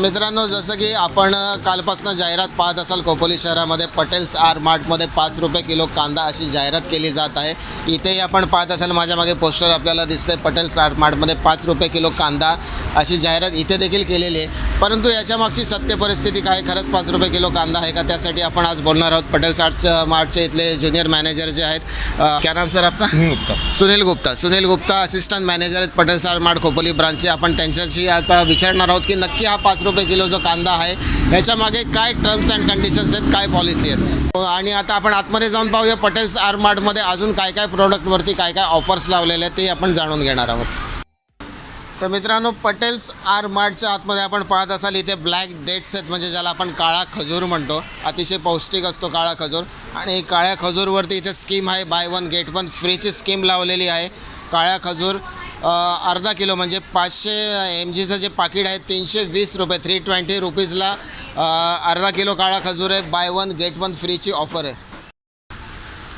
तर मित्रांनो जसं की आपण कालपासून जाहिरात पाहत असाल खोपोली शहरामध्ये पटेल्स आर मार्टमध्ये पाच रुपये किलो कांदा अशी जाहिरात केली जात आहे. इथेही आपण पाहत असाल माझ्या मागे पोस्टर आपल्याला दिसतंय पटेल्स आर मार्टमध्ये पाच रुपये किलो कांदा अशी जाहिरात इथे देखील केलेली आहे. परंतु याच्या मागची सत्य परिस्थिती काय? खरंच पाच रुपये किलो कांदा आहे का? त्यासाठी आपण आज बोलणार आहोत. पटेल्स आर्ट मार्टचे इथले ज्युनियर मॅनेजर जे आहेत क्या नाम सर आपका? सुनील गुप्ता. सुनील गुप्ता. सुनील गुप्ता असिस्टंट मॅनेजर आहेत पटेल सार मार्ट खोपोली ब्रांचचे. आपण त्यांच्याशी आता विचारणार आहोत की नक्की हा पाच रुपये रुपये किलो जो कांदा आहे याच्यामागे काय टर्म्स अँड कंडिशन्स आहेत काय पॉलिसी आहेत? आणि आता आपण आतमध्ये जाऊन पाहूया पटेल्स आर मार्टमध्ये अजून काय काय प्रोडक्टवरती काय काय ऑफर्स लावलेले आहेत ते आपण जाणून घेणार आहोत. तर मित्रांनो पटेल्स आर मार्टच्या आतमध्ये आपण पाहत असाल इथे ब्लॅक डेट्स आहेत म्हणजे ज्याला आपण काळा खजूर म्हणतो. अतिशय पौष्टिक असतो काळा खजूर. आणि काळ्या खजूरवरती इथे स्कीम आहे बाय वन गेट वन फ्रीची स्कीम लावलेली आहे. काळ्या खजूर अर्धा किलो म्हणजे पाचशे एम जीचं जे पाकिट आहे तीनशे वीस रुपये थ्री ट्वेंटी रुपीजला अर्धा किलो काळा खजूर आहे बाय वन गेट वन फ्रीची ऑफर आहे.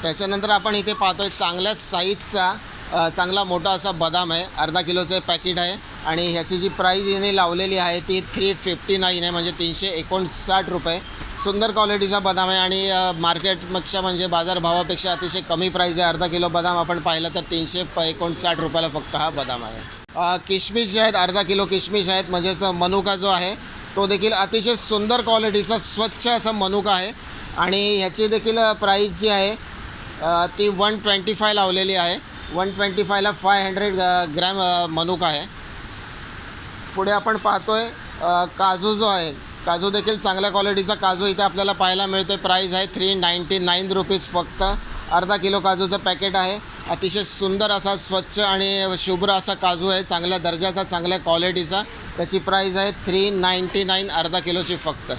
त्याच्यानंतर आपण इथे पाहतोय चांगल्या साईजचा चांगला मोठा असा बदाम आहे अर्धा किलोचं पॅकेट आहे आणि ह्याची जी प्राईज इने लावलेली आहे ती थ्री फिफ्टी नाईन आहे म्हणजे तीनशे एकोणसाठ रुपये. सुंदर क्वालिटीचा बदाम आहे आणि अ, मार्केटपेक्षा म्हणजे बाजारभावापेक्षा अतिशय कमी प्राईज आहे. अर्धा किलो बदाम आपण पाहिलं तर तीनशे प एकोणसाठ रुपयाला फक्त हा बदाम आहे. किशमिश जे आहेत अर्धा किलो किशमिश आहेत. म्हणजेच मनुका जो आहे तो देखील अतिशय सुंदर क्वालिटीचा स्वच्छ असा मनुका आहे. आणि ह्याची देखील प्राईस जी आहे ती वन ट्वेंटी फाय लावलेली आहे. वन ट्वेंटी फायला फाय हंड्रेड ग्रॅम मनुका आहे. पुढे आपण पाहतोय आहे काजू जो आहे काजू देखील चांगल्या क्वालिटीचा काजू इथे आपल्याला पाहायला मिळतोय. प्राईस आहे थ्री नाईंटी नाईन रुपीज फक्त. अर्धा किलो काजूचं पॅकेट आहे. अतिशय सुंदर असा स्वच्छ आणि शुभ्र असा काजू आहे. चांगल्या दर्जाचा चांगल्या क्वालिटीचा त्याची प्राईस आहे थ्री नाईंटी नाईन अर्धा किलोची फक्त.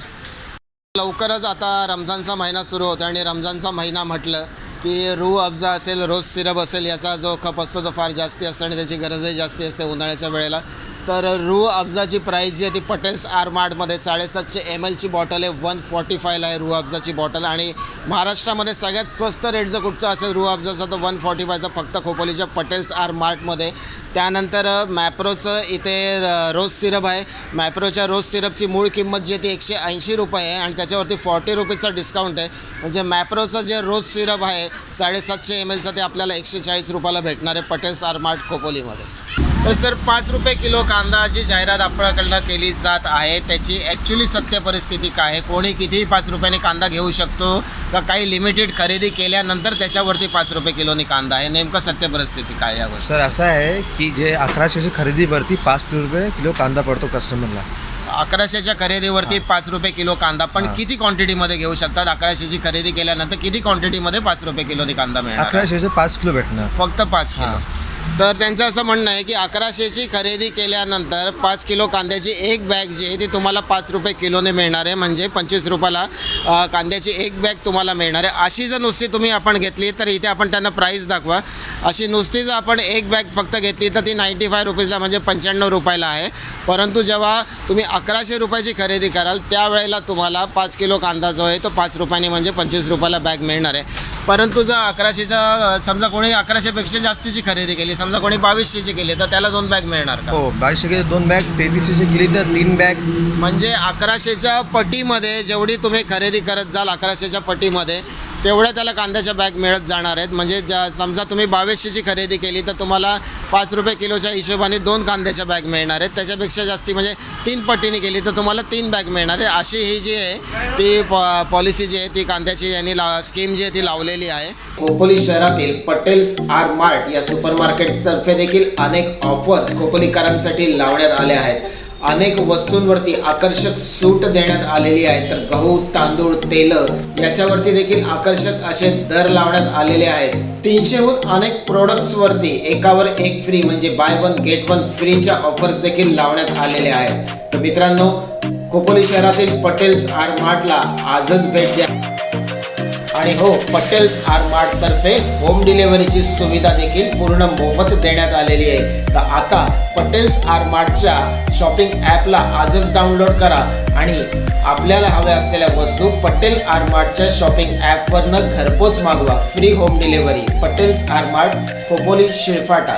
लवकरच आता रमजानचा महिना सुरू होतो आणि रमजानचा महिना म्हटलं की रू अफजा असेल रोज सिरप असेल याचा जो खप असतो तो फार जास्ती असतो आणि त्याची गरजही जास्ती असते उन्हाळ्याच्या वेळेला. तर रू अफजाची प्राईस जी आहे ती पटेल्स आर मार्टमध्ये साडेसातशे एम एलची बॉटल आहे वन फॉर्टी फायला आहे रू अफजाची बॉटल आणि महाराष्ट्रामध्ये सगळ्यात स्वस्त रेट जर कुठचा असेल रू अफजाचा तर वन फॉर्टी फायचा फक्त खोपोलीच्या पटेल्स आर मार्टमध्ये त्यानंतर मॅप्रोचं इथे रोज सिरप आहे. मॅप्रोच्या रोज सिरपची मूळ किंमत जी आहे ती एकशे ऐंशी रुपये आहे आणि त्याच्यावरती फॉर्टी रुपीजचा डिस्काउंट आहे. म्हणजे मॅप्रोचं जे रोज सिरप आहे साडेसातशे एम एलचं ते आपल्याला एकशे चाळीस रुपयाला भेटणार आहे पटेल्स आर मार्ट खोपोलीमध्ये. तर सर पाच रुपये किलो कांदाची जाहिरात आपल्याकडनं केली जात आहे त्याची ॲक्च्युली सत्य परिस्थिती काय आहे? कोणी कितीही पाच रुपयाने कांदा घेऊ शकतो का काही लिमिटेड खरेदी केल्यानंतर त्याच्यावरती पाच रुपये किलोनी कांदा आहे? नेमकं सत्य परिस्थिती काय आहे या गोष्टी सर असं आहे की जे अकराशेची खरेदीवरती पाच रुपये किलो कांदा पडतो कस्टमरला अकराशेच्या खरेदीवरती पाच रुपये किलो कांदा पण. किती क्वांटिटीमध्ये घेऊ शकतात? अकराशेची खरेदी केल्यानंतर किती क्वांटिटीमध्ये पाच रुपये किलोनी कांदा मिळणार? अकराशेचे पाच किलो भेटणार. फक्त पाच किलो. तर त्यांचं असं म्हणणं आहे की अकराशेची खरेदी केल्यानंतर पाच किलो कांद्याची एक बॅग जी आहे ती तुम्हाला पाच रुपये किलोने मिळणार आहे. म्हणजे पंचवीस रुपयाला कांद्याची एक बॅग तुम्हाला मिळणार आहे. अशी जर नुसती तुम्ही आपण घेतली तर इथे आपण त्यांना प्राईस दाखवा. अशी नुसती जर आपण एक बॅग फक्त घेतली तर ती नाईंटी फाय रुपीजला म्हणजे पंच्याण्णव रुपयाला आहे. परंतु जेव्हा तुम्ही अकराशे रुपयाची खरेदी कराल त्यावेळेला तुम्हाला पाच किलो कांदा जो आहे तो पाच रुपयाने म्हणजे पंचवीस रुपयाला बॅग मिळणार आहे. परंतु जर अकराशेच्या अ, समजा कोणी अकराशेपेक्षा जास्तीची खरेदी केली समजा कोणी बावीसशेची केली तर त्याला दोन बॅग मिळणार का? हो बावीसशे दोन बॅग तेहतीसशेची केली तर तीन बॅग. म्हणजे अकराशेच्या पटीमध्ये जेवढी तुम्ही खरेदी करत जाल अकराशेच्या पटीमध्ये तेवढ्या त्याला कांद्याच्या बॅग मिळत जाणार आहेत. म्हणजे ज्या समजा तुम्ही बावीसशेची खरेदी केली तर तुम्हाला पाच रुपये किलोच्या हिशोबाने दोन कांद्याच्या बॅग मिळणार आहेत. त्याच्यापेक्षा जास्ती म्हणजे तीन पटीने केली तर तुम्हाला तीन बॅग मिळणार आहे अशी ही जी आहे ती पॉ पॉलिसी जी आहे ती कांद्याची यांनी ला स्कीम जी आहे ती लावलेली आहे. खोपोली शहरातील पटेल्स आर मार्ट या सुपर मार्केटतर्फे देखील अनेक ऑफर्स खोपोलीकरांसाठी लावण्यात आल्या आहेत. अनेक वस्तूंवरती आकर्षक सूट देण्यात आलेली आहे तर गहू तांदूळ तेल याच्यावरती देखील आकर्षक असे दर लावण्यात आलेले आहेत. तीनशेहून अनेक प्रोडक्ट्सवरती एकावर एक फ्री म्हणजे बाय वन गेट वन फ्रीच्या ऑफर्स देखील लावण्यात आलेल्या आहेत. तर मित्रांनो खोपोली शहरातील पटेल्स आर मार्टला आजच भेट द्या. आणि हो पटेल्स आरमार्टतर्फे होम डिलेव्हरीची सुविधा देखील पूर्ण मोफत देण्यात आलेली आहे. तर आता पटेल्स आरमार्टच्या शॉपिंग ॲपला आजच डाउनलोड करा आणि आपल्याला हव्या असलेल्या वस्तू पटेल आरमार्टच्या शॉपिंग ॲपवरनं घरपोच मागवा. Free home delivery Patels R mart Khopoli Shirphata